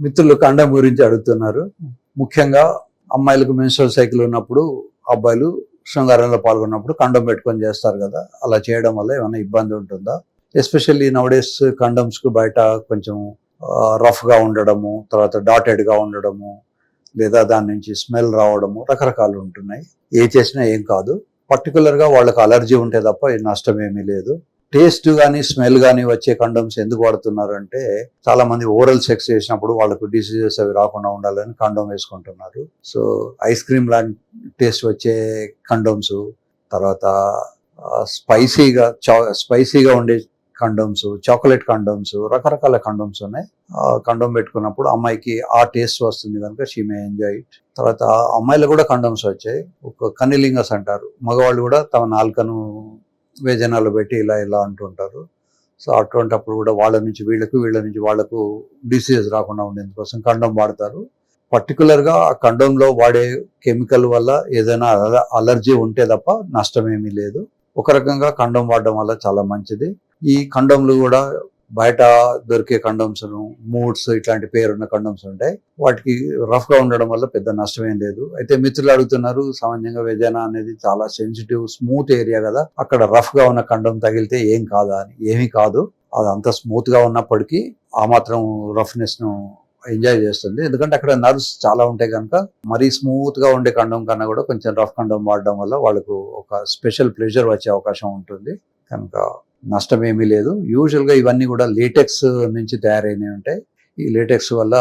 మిత్రులు కండం గురించి అడుగుతున్నారు. ముఖ్యంగా అమ్మాయిలకు మెన్స్ట్రల్ సైకిల్ ఉన్నప్పుడు అబ్బాయిలు శృంగారంలో పాల్గొన్నప్పుడు కండం పెట్టుకొని చేస్తారు కదా. అలా చేయడం వల్ల ఏమైనా ఇబ్బంది ఉంటుందా? ఎస్పెషల్లీ నవడేస్ కండమ్స్కు బయట కొంచెం రఫ్గా ఉండడము తర్వాత డాటెడ్గా ఉండడము లేదా దాని నుంచి స్మెల్ రావడము రకరకాలు ఉంటున్నాయి. ఏ చేసినా ఏం కాదు. పర్టికులర్గా వాళ్ళకి అలర్జీ ఉంటే తప్ప నష్టం ఏమీ లేదు. టేస్ట్ కానీ స్మెల్ కానీ వచ్చే కండోమ్స్ ఎందుకు వాడుతున్నారు అంటే చాలా మంది ఓరల్ సెక్స్ చేసినప్పుడు వాళ్ళకు డిసీజెస్ అవి రాకుండా ఉండాలని కండోమ్ వేసుకుంటున్నారు. సో ఐస్ క్రీమ్ లాంటి టేస్ట్ వచ్చే కండోమ్స్ తర్వాత స్పైసీగా స్పైసీగా ఉండే కండోమ్స్ చాక్లెట్ కండోమ్స్ రకరకాల కండోమ్స్ ఉన్నాయి. కండోమ్ పెట్టుకున్నప్పుడు అమ్మాయికి ఆ టేస్ట్ వస్తుంది కనుక షీ మే ఎంజాయ్ ఇట్ తర్వాత అమ్మాయిలు కూడా కండోమ్స్ వచ్చాయి. ఒక కనిలింగస్ అంటారు. మగవాళ్ళు కూడా తమ నాలుకను వేజనాలు పెట్టి ఇలా ఇలా అంటుంటారు. సో అటువంటప్పుడు కూడా వాళ్ళ నుంచి వీళ్ళకు వీళ్ళ నుంచి వాళ్ళకు డిసీజెస్ రాకుండా ఉండేందుకోసం కండం వాడతారు. పర్టికులర్గా ఆ కండంలో వాడే కెమికల్ వల్ల ఏదైనా అలర్జీ ఉంటే తప్ప నష్టం ఏమీ లేదు. ఒక రకంగా కండం వాడడం వల్ల చాలా మంచిది. ఈ కండంలు కూడా బయట దొరికే కండమ్స్ను మూడ్స్ ఇట్లాంటి పేరున్న కండమ్స్ ఉంటాయి. వాటికి రఫ్గా ఉండడం వల్ల పెద్ద నష్టం ఏం లేదు. అయితే మిత్రులు అడుగుతున్నారు సామాన్యంగా విజయన అనేది చాలా సెన్సిటివ్ స్మూత్ ఏరియా కదా. అక్కడ రఫ్గా ఉన్న కండం తగిలితే ఏం కాదా అని ఏమీ కాదు. అది అంత స్మూత్గా ఉన్నప్పటికీ ఆ మాత్రం రఫ్నెస్ను ఎంజాయ్ చేస్తుంది. ఎందుకంటే అక్కడ నర్వ్స్ చాలా ఉంటాయి కనుక మరీ స్మూత్గా ఉండే కండం కన్నా కూడా కొంచెం రఫ్ కండం వాడడం వల్ల వాళ్ళకు ఒక స్పెషల్ ప్లెజర్ వచ్చే అవకాశం ఉంటుంది. కనుక నష్టం ఏమీ లేదు యూజువల్గా ఇవన్నీ కూడా లేటెక్స్ నుంచి తయారైనవి ఉంటాయి. ఈ లేటెక్స్ వల్ల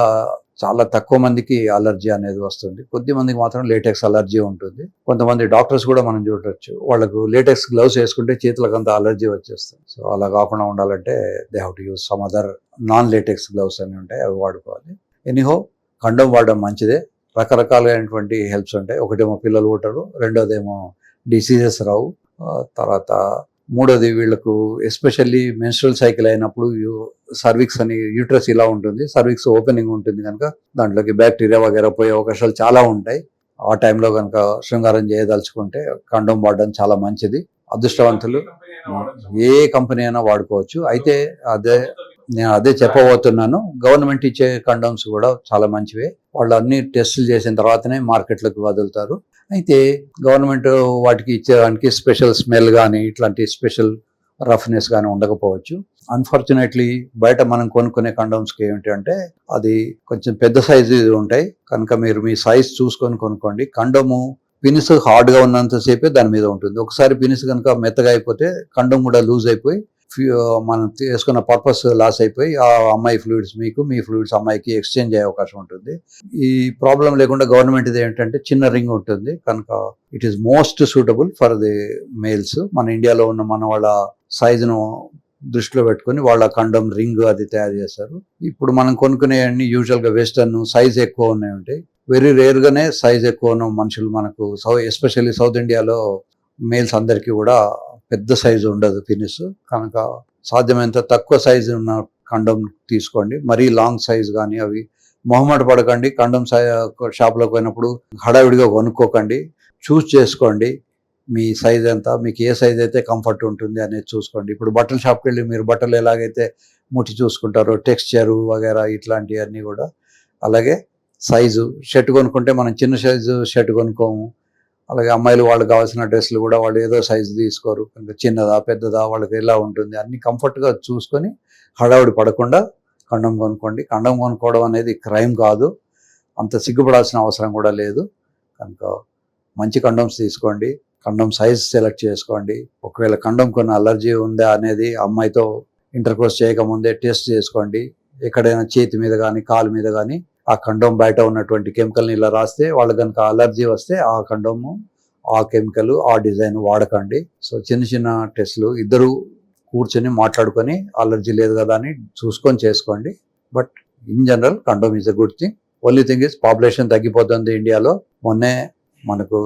చాలా తక్కువ మందికి అలర్జీ అనేది వస్తుంది. కొద్ది మందికి మాత్రం లేటెక్స్ అలర్జీ ఉంటుంది. కొంతమంది డాక్టర్స్ కూడా మనం చూడొచ్చు. వాళ్ళకు లేటెక్స్ గ్లౌస్ వేసుకుంటే చేతులకు అంత అలర్జీ వచ్చేస్తుంది. సో అలా కాకుండా ఉండాలంటే they have to use some other non latex gloves అని ఉంటాయి. అవి వాడుకోవాలి. ఎనీహో కండం వాడడం మంచిదే. రకరకాలైనటువంటి హెల్ప్స్ ఉంటాయి. ఒకటేమో పిల్లలు పుట్టరు. రెండోదేమో డిసీజెస్ రావు. తర్వాత మూడోది వీళ్ళకు ఎస్పెషల్లీ మెన్స్ట్రల్ సైకిల్ అయినప్పుడు సర్విక్స్ అని యూట్రస్ ఇలా ఉంటుంది. సర్విక్స్ ఓపెనింగ్ ఉంటుంది కనుక దాంట్లోకి బ్యాక్టీరియా వగేరా పోయే అవకాశాలు చాలా ఉంటాయి. ఆ టైంలో కనుక శృంగారం చేయదలుచుకుంటే కండోమ్ వాడడం చాలా మంచిది. అదృష్టవంతులు ఏ కంపెనీ అయినా వాడుకోవచ్చు. అయితే అదే నేను అదే చెప్పబోతున్నాను. గవర్నమెంట్ ఇచ్చే కండోమ్స్ కూడా చాలా మంచివే. వాళ్ళు అన్ని టెస్టులు చేసిన తర్వాతనే మార్కెట్లోకి వదులుతారు. అయితే గవర్నమెంట్ వాటికి ఇచ్చేదానికి స్పెషల్ స్మెల్ కానీ ఇట్లాంటి స్పెషల్ రఫ్నెస్ కానీ ఉండకపోవచ్చు. అన్ఫార్చునేట్లీ బయట మనం కొనుక్కునే కండోమ్స్కి ఏమిటి అంటే అది కొంచెం పెద్ద సైజు ఉంటాయి. కనుక మీరు మీ సైజ్ చూసుకొని కొనుక్కోండి. కండోము పినిస్ హార్డ్గా ఉన్నంతసేపే దాని మీద ఉంటుంది. ఒకసారి పినిస్ కనుక మెత్తగా అయిపోతే కండం కూడా లూజ్ అయిపోయి ఫ్యూ- మనం చేసుకున్న పర్పస్ లాస్ అయిపోయి ఆ అమ్మాయి ఫ్లూయిడ్స్ మీకు మీ ఫ్లూయిడ్స్ అమ్మాయికి ఎక్స్చేంజ్ అయ్యే అవకాశం ఉంటుంది. ఈ ప్రాబ్లం లేకుండా గవర్నమెంట్ ఇది ఏంటంటే చిన్న రింగ్ ఉంటుంది. కనుక it is most suitable for the males మన ఇండియాలో ఉన్న మన వాళ్ళ సైజును దృష్టిలో పెట్టుకొని వాళ్ళ కండం రింగ్ అది తయారు చేస్తారు. ఇప్పుడు మనం కొనుక్కునే అన్ని యూజువల్గా వెస్టర్న్ సైజ్ ఎక్కువ ఉన్నాయి ఉంటాయి వెరీ రేర్ గానే సైజ్ ఎక్కువ ఉన్న మనుషులు మనకు సౌ ఎస్పెషల్లీ సౌత్ ఇండియాలో మేల్స్ అందరికీ కూడా పెద్ద సైజు ఉండదు పినిస్ కనుక సాధ్యమైనంత తక్కువ సైజు ఉన్న కండం తీసుకోండి. మరీ లాంగ్ సైజు కానీ అవి మొహమాట పడకండి. కండం సై షాప్లోకి పోయినప్పుడు హడావిడిగా కొనుక్కోకండి. చూస్ చేసుకోండి. మీ సైజ్ ఎంత మీకు ఏ సైజ్ అయితే కంఫర్ట్ ఉంటుంది అనేది చూసుకోండి. ఇప్పుడు బట్టల షాప్కి వెళ్ళి మీరు బట్టలు ఎలాగైతే ముట్టి చూసుకుంటారో టెక్స్చరు వగేరా ఇట్లాంటివన్నీ కూడా. అలాగే సైజు షర్ట్ కొనుక్కుంటే మనం చిన్న సైజు షర్ట్ కొనుక్కోము. అలాగే అమ్మాయిలు వాళ్ళకి కావాల్సిన డ్రెస్సులు కూడా వాళ్ళు ఏదో సైజు తీసుకోరు. ఇంకా చిన్నదా పెద్దదా వాళ్ళకి ఎలా ఉంటుంది అన్ని కంఫర్ట్గా చూసుకొని హడావుడి పడకుండా కండం కొనుక్కోండి. కండం కొనుక్కోవడం అనేది క్రైమ్ కాదు. అంత సిగ్గుపడాల్సిన అవసరం కూడా లేదు. కనుక మంచి కండమ్స్ తీసుకోండి. కండం సైజ్ సెలెక్ట్ చేసుకోండి. ఒకవేళ కండం కొన్ని అలర్జీ ఉందా అనేది అమ్మాయితో ఇంటర్కోర్స్ చేయకముందే టెస్ట్ చేసుకోండి. ఎక్కడైనా చేతి మీద కానీ కాలు మీద కానీ ఆ ఖండం బయట ఉన్నటువంటి కెమికల్ని ఇలా రాస్తే వాళ్ళు కనుక అలర్జీ వస్తే ఆ ఖండము ఆ కెమికల్ ఆ డిజైన్ వాడకండి. సో చిన్న చిన్న టెస్ట్లు ఇద్దరు కూర్చొని మాట్లాడుకొని అలర్జీ లేదు కదా అని చూసుకొని చేసుకోండి. But in general condom is a good thing. Only thing is population తగ్గిపోతుంది ఇండియాలో. మొన్నే మనకు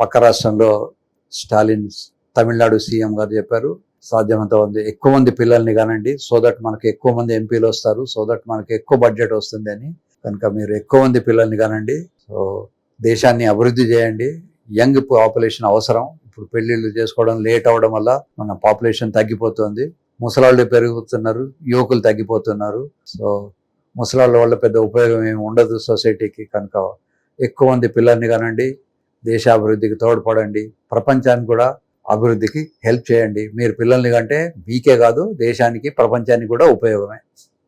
పక్క రాష్ట్రంలో స్టాలిన్ తమిళనాడు సీఎం గారు చెప్పారు సాధ్యమంత ఉంది. ఎక్కువ మంది పిల్లల్ని కానండి సో దట్ మనకి ఎక్కువ మంది ఎంపీలు వస్తారు సో దట్ మనకి ఎక్కువ బడ్జెట్ వస్తుంది అని. కనుక మీరు ఎక్కువ మంది పిల్లల్ని కానండి. సో దేశాన్ని అభివృద్ధి చేయండి. యంగ్ పాపులేషన్ అవసరం. ఇప్పుడు పెళ్ళిళ్ళు చేసుకోవడం లేట్ అవడం వల్ల మన పాపులేషన్ తగ్గిపోతుంది. ముసలాళ్ళు పెరుగుతున్నారు యువకులు తగ్గిపోతున్నారు. సో ముసలాళ్ళ వల్ల పెద్ద ఉపయోగం ఏమి ఉండదు సొసైటీకి కనుక. ఎక్కువ మంది పిల్లల్ని కానండి దేశ అభివృద్ధికి తోడ్పడండి. ప్రపంచానికి కూడా అభివృద్ధికి హెల్ప్ చేయండి. మీరు పిల్లల్ని కంటే మీకే కాదు దేశానికి ప్రపంచానికి కూడా ఉపయోగమే.